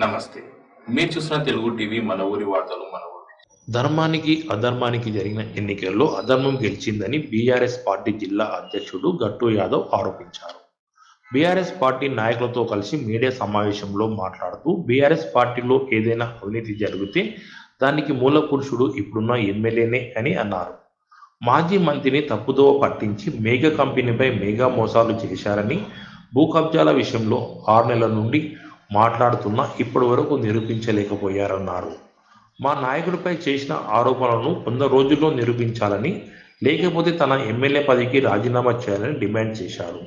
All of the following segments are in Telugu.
నమస్తే. మీరు చూసిన తెలుగు టీవీ మన ఊరి వార్తలు మన ఊరి ధర్మానికి అధర్మానికి జరిగిన ఎన్నికల్లో అధర్మం గెలిచిందని బీఆర్ఎస్ పార్టీ జిల్లా అధ్యక్షుడు గట్టు యాదవ్ ఆరోపించారు. బీఆర్ఎస్ పార్టీ నాయకులతో కలిసి మీడియా సమావేశంలో మాట్లాడుతూ బీఆర్ఎస్ పార్టీలో ఏదైనా అవినీతి జరిగితే దానికి మూల పురుషుడు ఇప్పుడున్న ఎమ్మెల్యేనే అని అన్నారు. మాజీ మంత్రిని తప్పుదోవ పట్టించి మేఘా కంపెనీపై మేఘా మోసాలు చేశారని భూ కబ్జాల విషయంలో ఆరు నెలల నుండి మాట్లాడుతున్నా ఇప్పటి వరకు నిరూపించలేకపోయారన్నారు. మా నాయకుడిపై చేసిన ఆరోపణలను వంద రోజుల్లో నిరూపించాలని లేకపోతే తన ఎమ్మెల్యే పదవికి రాజీనామా చేయాలని డిమాండ్ చేశారు.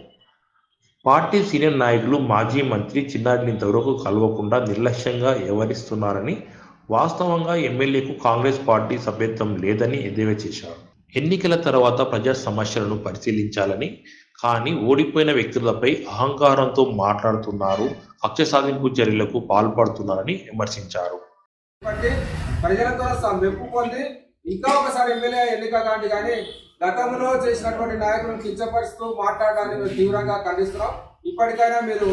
పార్టీ సీనియర్ నాయకులు మాజీ మంత్రి చిన్నారిని ఇంతవరకు కలవకుండా నిర్లక్ష్యంగా వ్యవహరిస్తున్నారని వాస్తవంగా ఎమ్మెల్యేకు కాంగ్రెస్ పార్టీ సభ్యత్వం లేదని ఎద్దేవా చేశారు. ఎన్నికల తర్వాత ప్రజా సమస్యలను పరిశీలించాలని కానీ ఓడిపోయిన వ్యక్తులపై అహంకారంతో మాట్లాడుతున్నారు. కక్ష సాధింపు చర్యలకు పాల్పడుతున్నారని విమర్శించారు. బట్టి ప్రజలతో మెప్పు పొంది ఇంకా ఒకసారి ఎమ్మెల్యే ఎన్నిక కాండి కానీ గతంలో చేసినటువంటి నాయకులను కించపరుస్తూ మాట్లాడడాన్ని మేము తీవ్రంగా ఖండిస్తున్నాం. ఇప్పటికైనా మీరు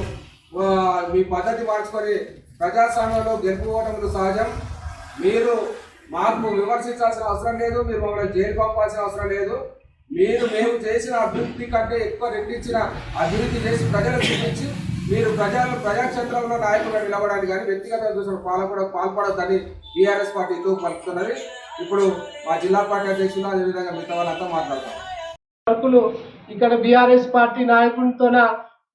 మీ పద్ధతి మార్చుకొని ప్రజాస్వామ్యంలో గెలుపుకోవటములు సహజం. మీరు మాకు విమర్శించాల్సిన అవసరం లేదు మీరు మమ్మల్ని జైలు పంపాల్సిన అవసరం లేదు. మీరు మేము చేసిన అభివృద్ధి కంటే ఎక్కువ రెట్టించిన అభివృద్ధి చేసి ప్రజలకు చూపించి మీరు ప్రజలు ప్రజాక్షేత్రంలో నాయకులుగా నిలబడాలి కానీ వ్యక్తిగత చూసిన పాల్పడ పాల్పడొద్దని బీఆర్ఎస్ పార్టీతో పలుకుతున్నది. ఇప్పుడు మా జిల్లా పార్టీ అధ్యక్షులు అదేవిధంగా మిగతా వాళ్ళంతా మాట్లాడతాం ఇక్కడ బీఆర్ఎస్ పార్టీ నాయకులతోన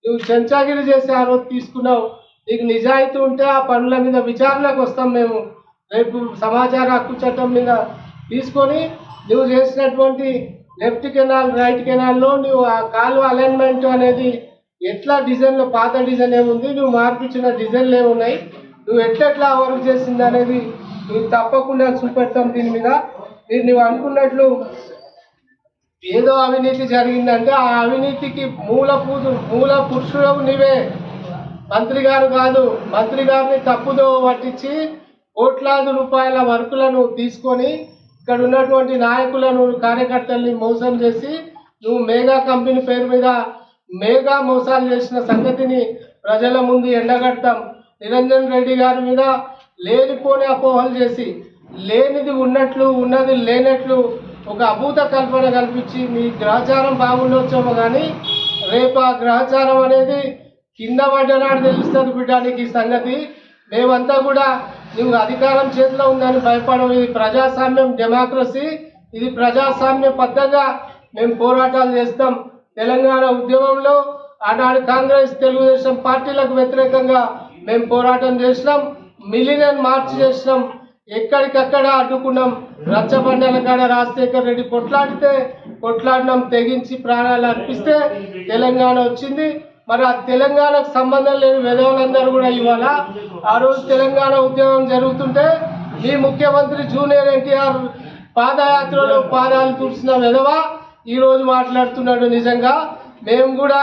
నువ్వు చెంచాగిరి చేసి ఆ రోజు తీసుకున్నావు. నీకు నిజాయితీ ఉంటే ఆ పనుల మీద విచారణకు వస్తాం మేము. రేపు సమాచార హక్కు చట్టం మీద తీసుకొని నువ్వు చేసినటువంటి లెఫ్ట్ కెనాల్ రైట్ కెనాల్లో నువ్వు ఆ కాలువ అలైన్మెంట్ అనేది ఎట్లా డిజైన్లో పాత డిజైన్ ఏముంది నువ్వు మార్పించిన డిజైన్లు ఏమున్నాయి నువ్వు ఎట్లెట్లా వర్క్ చేసింది అనేది నువ్వు తప్పకుండా చూపెడతాం దీని మీద. మీరు నువ్వు అనుకున్నట్లు ఏదో అవినీతి జరిగిందంటే ఆ అవినీతికి మూల పూజు మూల పురుషుడు నీవే. మంత్రి గారు కాదు మంత్రి గారిని తప్పుదో పట్టించి కోట్లాది రూపాయల వర్కులను తీసుకొని ఇక్కడ ఉన్నటువంటి నాయకులను కార్యకర్తల్ని మోసం చేసి నువ్వు మేఘా కంపెనీ పేరు మీద మేఘా మోసాలు చేసిన సంగతిని ప్రజల ముందు ఎండగడతాం. నిరంజన్ రెడ్డి గారి మీద లేనిపోని అపోహలు చేసి లేనిది ఉన్నట్లు ఉన్నది లేనట్లు ఒక అభూత కల్పన కల్పించి మీ గ్రహచారం బాగుండొచ్చేమో కానీ రేపు ఆ గ్రహచారం అనేది కింద పడ్డనాడు తెలుస్తుంది బిడ్డానికి సంగతి. మేమంతా కూడా నువ్వు అధికారం చేతిలో ఉందని భయపడవు. ఇది ప్రజాస్వామ్యం డెమోక్రసీ ఇది ప్రజాస్వామ్య పద్ధతిగా మేము పోరాటాలు చేస్తాం. తెలంగాణ ఉద్యమంలో ఆనాడు కాంగ్రెస్ తెలుగుదేశం పార్టీలకు వ్యతిరేకంగా మేము పోరాటం చేసినాం. మిలియన్ మార్చ్ చేసినాం. ఎక్కడికక్కడ అడ్డుకున్నాం. రచ్చబండల కాడ రాజశేఖర్ రెడ్డి కొట్లాడితే కొట్లాడినాం. తెగించి ప్రాణాలు అర్పిస్తే తెలంగాణ వచ్చింది. మరి ఆ తెలంగాణకు సంబంధం లేని విధవులందరూ కూడా ఇవాళ ఆ రోజు తెలంగాణ ఉద్యమం జరుగుతుంటే ఈ ముఖ్యమంత్రి జూనియర్ ఎన్టీఆర్ పాదయాత్రలో పాదాలు తుడిచిన విధవ ఈరోజు మాట్లాడుతున్నాడు నిజంగా. మేము కూడా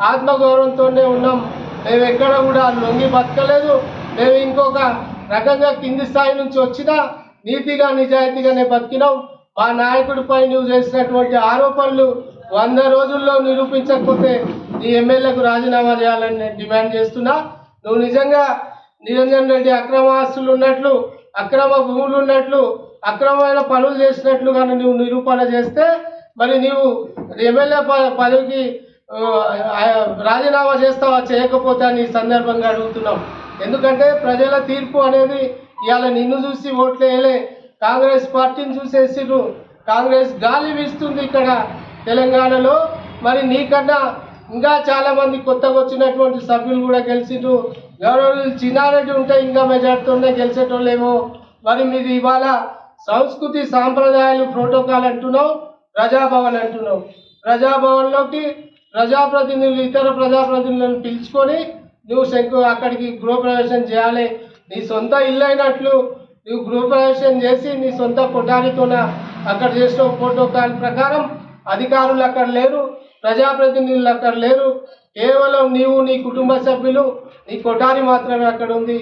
ఆత్మగౌరవంతోనే ఉన్నాం. మేము ఎక్కడ కూడా లొంగి బతకలేదు. మేము ఇంకొక రకంగా కింది స్థాయి నుంచి వచ్చినా నీతిగా నిజాయితీగానే బతికినాం. మా నాయకుడిపై నువ్వు చేసినటువంటి ఆరోపణలు వంద రోజుల్లో నిరూపించకపోతే ఈ ఎమ్మెల్యేకు రాజీనామా చేయాలని నేను డిమాండ్ చేస్తున్నా. నువ్వు నిజంగా నిరంజన్ రెడ్డి అక్రమ ఆస్తులు ఉన్నట్లు అక్రమ భూములు ఉన్నట్లు అక్రమమైన పనులు చేసినట్లు కానీ నువ్వు నిరూపణ చేస్తే మరి నీవు ఎమ్మెల్యే ప- పదవికి రాజీనామా చేస్తావా చేయకపోతే అని ఈ సందర్భంగా అడుగుతున్నాం ఎందుకంటే ప్రజల తీర్పు అనేది ఇవాళ నిన్ను చూసి ఓట్లు వేయలే కాంగ్రెస్ పార్టీని చూసేసిరు కాంగ్రెస్ గాలి వీస్తుంది ఇక్కడ. తెలంగాణలో మరి నీకన్నా ఇంకా చాలా మంది కొత్తగా వచ్చినటువంటి సభ్యులు కూడా గెలిచిండ్రు. గౌరవులు చిన్నారెడ్డి ఉంటే ఇంకా మెజార్టీతోనే గెలిచేటోళ్ళేమో. మరి మీది ఇవాళ సంస్కృతి సాంప్రదాయాలు ప్రోటోకాల్ అంటున్నావు ప్రజాభవన్ అంటున్నావు. ప్రజాభవన్లోకి ప్రజాప్రతినిధులు ఇతర ప్రజాప్రతినిధులను పిలుచుకొని నువ్వు శంకు అక్కడికి గృహప్రవేశం చేయాలి. నీ సొంత ఇల్లు అయినట్లు నువ్వు గృహప్రవేశం చేసి నీ సొంత కొటారితోన అక్కడ చేసిన ప్రోటోకాల్ ప్రకారం అధికారులు అక్కడ లేరు ప్రజాప్రతినిధులు అక్కడ లేరు. కేవలం నీవు నీ కుటుంబ సభ్యులు నీ కొఠారి మాత్రమే అక్కడ ఉంది.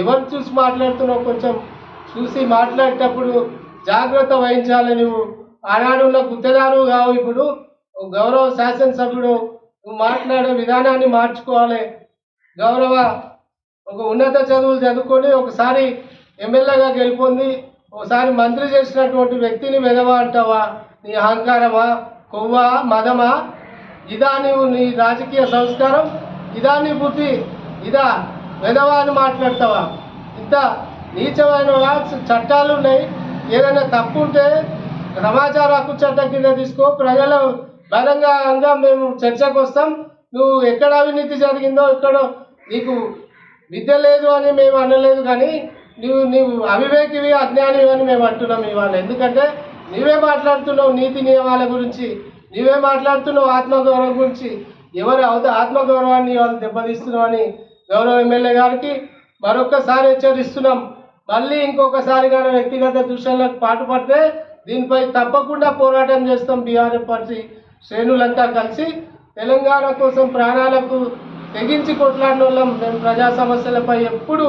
ఎవరు చూసి మాట్లాడుతున్నావు కొంచెం? చూసి మాట్లాడేటప్పుడు జాగ్రత్త వహించాలి నువ్వు. ఆనాడు ఉన్న గుత్తదారు కావు ఇప్పుడు గౌరవ శాసనసభ్యుడు నువ్వు మాట్లాడే విధానాన్ని మార్చుకోవాలి. గౌరవ ఒక ఉన్నత చదువులు చదువుకొని ఒకసారి ఎమ్మెల్యేగా గెలుపొంది ఒకసారి మంత్రి చేసినటువంటి వ్యక్తిని వెదవా అంటావా? నీ అహంకారమా కొవ్వా మదమా? ఇదా నీవు నీ రాజకీయ సంస్కారం ఇదా నీ బుద్ధి ఇదా వెదవా అని మాట్లాడతావా? ఇంత నీచమైన చట్టాలు ఉన్నాయి. ఏదైనా తప్పు ఉంటే సమాచార హక్కు చట్టం కింద తీసుకో. ప్రజలు బలంగా మేము చర్చకు వస్తాం. నువ్వు ఎక్కడ అవినీతి జరిగిందో ఎక్కడో నీకు విద్య లేదు అని మేము అనలేదు కానీ నువ్వు నీవు అవివేకివి అజ్ఞానివి అని మేము అంటున్నాం ఇవాళ. ఎందుకంటే నీవే మాట్లాడుతున్నావు నీతి నియమాల గురించి నీవే మాట్లాడుతున్నావు ఆత్మగౌరవం గురించి. ఎవరి అవుత ఆత్మగౌరవాన్ని వాళ్ళు దెబ్బతీస్తున్నావు అని గౌరవ ఎమ్మెల్యే గారికి మరొక్కసారి హెచ్చరిస్తున్నాం. మళ్ళీ ఇంకొకసారి కానీ వ్యక్తిగత దృశ్యాలకు పాటుపడితే దీనిపై తప్పకుండా పోరాటం చేస్తాం బీఆర్ఎఫ్ పార్టీ శ్రేణులంతా కలిసి. తెలంగాణ కోసం ప్రాణాలకు తెగించి కొట్లాడిన వాళ్ళం. మేము ప్రజా సమస్యలపై ఎప్పుడు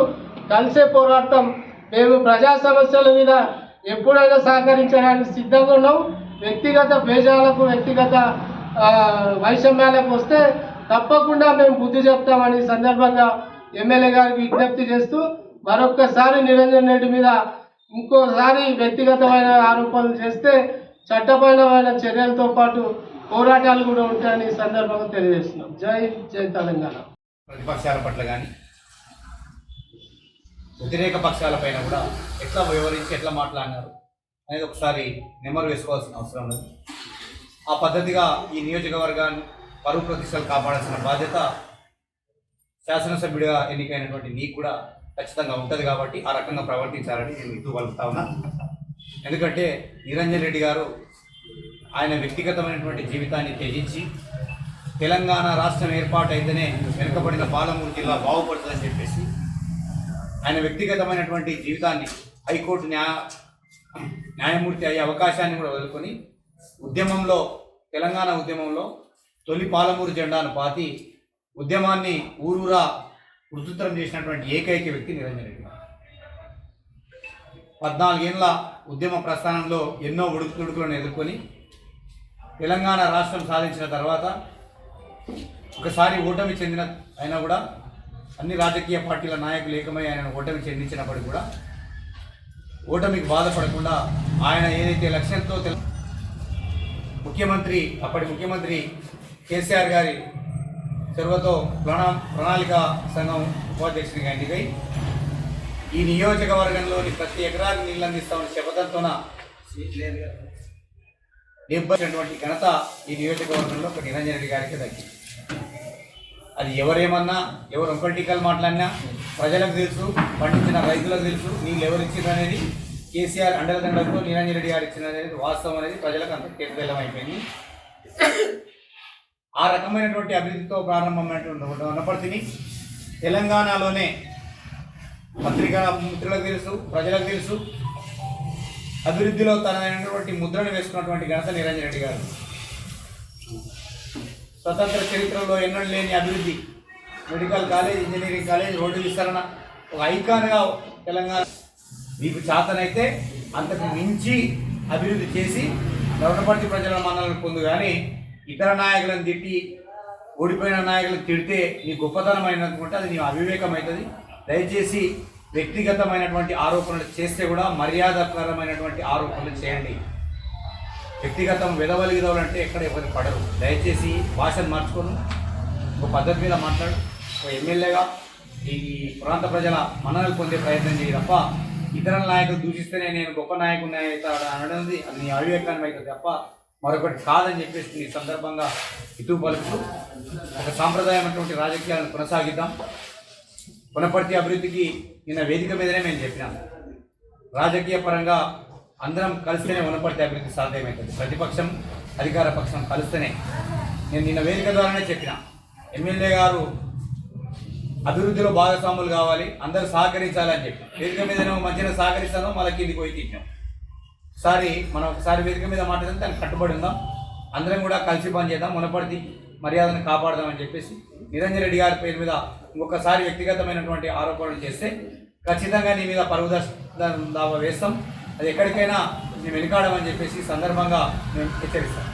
కలిసే పోరాడతాం. మేము ప్రజా సమస్యల మీద ఎప్పుడైనా సహకరించడానికి సిద్ధంగా ఉన్నాం వ్యక్తిగత భేజాలకు వ్యక్తిగత వైషమ్యాలకు వస్తే తప్పకుండా మేము బుద్ధి చెప్తామని సందర్భంగా ఎమ్మెల్యే గారికి విజ్ఞప్తి చేస్తూ మరొక్కసారి నిరంజన్ రెడ్డి మీద ఇంకోసారి వ్యక్తిగతమైన ఆరోపణలు చేస్తే చట్టపరమైన చర్యలతో పాటు పోరాటాలు కూడా ఉంటాయని సందర్భంగా తెలియజేస్తున్నాం. జై జై తెలంగాణ. ప్రతిపక్షాల పట్ల కానీ వ్యతిరేక పక్షాలపైన కూడా ఎట్లా వివరించి ఎట్లా మాట్లాడినారు అనేది ఒకసారి నెమరు వేసుకోవాల్సిన అవసరం ఉంది ఆ పద్ధతిగా ఈ నియోజకవర్గాన్ని పరువు ప్రతిష్టలు కాపాడాల్సిన బాధ్యత శాసనసభ్యుడిగా ఎన్నికైనటువంటి నీకు కూడా ఖచ్చితంగా ఉంటుంది కాబట్టి ఆ రకంగా ప్రవర్తించాలని నేను ఇటు పలుకుతా ఉన్నా. ఎందుకంటే నిరంజన్ రెడ్డి గారు ఆయన వ్యక్తిగతమైనటువంటి జీవితాన్ని త్యజించి తెలంగాణ రాష్ట్రం ఏర్పాటు అయితేనే వెనుకబడిన పాలమూరు జిల్లా బాగుపడుతుందని చెప్పేసి ఆయన వ్యక్తిగతమైనటువంటి జీవితాన్ని హైకోర్టు న్యాయ న్యాయమూర్తి అయ్యే అవకాశాన్ని కూడా వదులుకొని ఉద్యమంలో తెలంగాణ ఉద్యమంలో తొలి పాలమూరు జెండాను పాతి ఉద్యమాన్ని ఊరూరా ఉధృతం చేసినటువంటి ఏకైక వ్యక్తి నిరంజన్ రెడ్డి పద్నాలుగేళ్ళ ఉద్యమ ప్రస్థానంలో ఎన్నో ఉడుకుతుడుకులను ఎదుర్కొని తెలంగాణ రాష్ట్రం సాధించిన తర్వాత ఒకసారి ఓటమి చెందిన అయినా కూడా అన్ని రాజకీయ పార్టీల నాయకులు ఏకమై ఆయన ఓటమి చెందించినప్పటికీ కూడా ఓటమికి బాధపడకుండా ఆయన ఏదైతే లక్ష్యంతో తెలు ముఖ్యమంత్రి అప్పటి ముఖ్యమంత్రి కేసీఆర్ గారి చొరవతో ప్రణా ప్రణాళిక సంఘం ఉపాధ్యక్షుడిగా ఎన్నికై ఈ నియోజకవర్గంలోని ప్రతి ఎకరానికి నీళ్ళు అందిస్తామని శపథంతోన డెబ్బైనటువంటి ఘనత ఈ నియోజకవర్గంలో ఒక నిరంజన్ రెడ్డి గారికి దక్కింది. అది ఎవరేమన్నా ఎవరు ఒకటికలు మాట్లాడినా ప్రజలకు తెలుసు పండించిన రైతులకు తెలుసు నీళ్ళు ఎవరు ఇచ్చింది అనేది కేసీఆర్ అండలదండలతో నిరంజన్ రెడ్డి గారు ఇచ్చిన అనేది వాస్తవం అనేది ప్రజలకు అంత తెల్లలం అయిపోయింది ఆ రకమైనటువంటి అభివృద్ధితో ప్రారంభమైనటువంటి ఉన్నప్పటికీ తెలంగాణలోనే పత్రికా మిత్రులకు తెలుసు ప్రజలకు తెలుసు. అభివృద్ధిలో తనైనటువంటి ముద్రను వేసుకున్నటువంటి ఘనత నిరంజన్ రెడ్డి గారు. స్వతంత్ర చరిత్రలో ఎన్నడూ లేని అభివృద్ధి. Medical college engineering college road విస్తరణ ఒక ఐకాన్గా తెలంగాణ మీకు చేతనైతే అంతకు మించి అభివృద్ధి చేసి గౌరవపర్తి ప్రజల మన్నలను పొందు కానీ ఇతర నాయకులను తిట్టి ఓడిపోయిన నాయకులను తిడితే నీ గొప్పతనం గొప్పతనమైనటువంటి అది నీ అవివేకం అవుతుంది. దయచేసి వ్యక్తిగతమైనటువంటి ఆరోపణలు చేస్తే కూడా మర్యాదకరమైనటువంటి ఆరోపణలు చేయండి. వ్యక్తిగతం విధవలిగిదవులు అంటే ఎక్కడ ఎవరు పడరు. దయచేసి భాషను మార్చుకోను ఒక పద్ధతి మీద మాట్లాడు. ఒక ఎమ్మెల్యేగా ఈ ప్రాంత ప్రజల మన్ననలు పొందే ప్రయత్నం చేయి తప్ప ఇతర నాయకులు దూషిస్తేనే నేను గొప్ప నాయకుడిని అవుతాడు అనడం అది నీ అవివేకాన్ని అవుతుంది తప్ప మరొకటి కాదని చెప్పేసి ఈ సందర్భంగా ఇటు పలుకుతూ ఒక సాంప్రదాయమైనటువంటి రాజకీయాలను కొనసాగిద్దాం. పునపర్తి అభివృద్ధికి నిన్న వేదిక మీదనే మేము చెప్పినాం. రాజకీయ పరంగా అందరం కలిస్తేనే ఉన్నపడితే అభివృద్ధి సాధ్యమవుతుంది ప్రతిపక్షం అధికార పక్షం కలిస్తేనే. నేను నిన్న వేదిక ద్వారానే చెప్పిన. ఎమ్మెల్యే గారు అభివృద్ధిలో భాగస్వాములు కావాలి అందరూ సహకరించాలని చెప్పి. వేదిక మీద మధ్యన సహకరిస్తాను మళ్ళీ కిందికి పోయి తీసాం ఒకసారి మనం ఒకసారి వేదిక మీద మాట్లాడితే దానికి కట్టుబడి ఉందాం. అందరం కూడా కలిసి పనిచేద్దాం మునపడిది మర్యాదను కాపాడదామని చెప్పేసి నిరంజన్ రెడ్డి గారి పేరు మీద ఇంకొకసారి వ్యక్తిగతమైనటువంటి ఆరోపణలు చేస్తే ఖచ్చితంగా నీ మీద పరువు దావా వేస్తాం. అది ఎక్కడికైనా మేము వెనుకాడమని చెప్పేసి ఈ సందర్భంగా మేము హెచ్చరిస్తాం.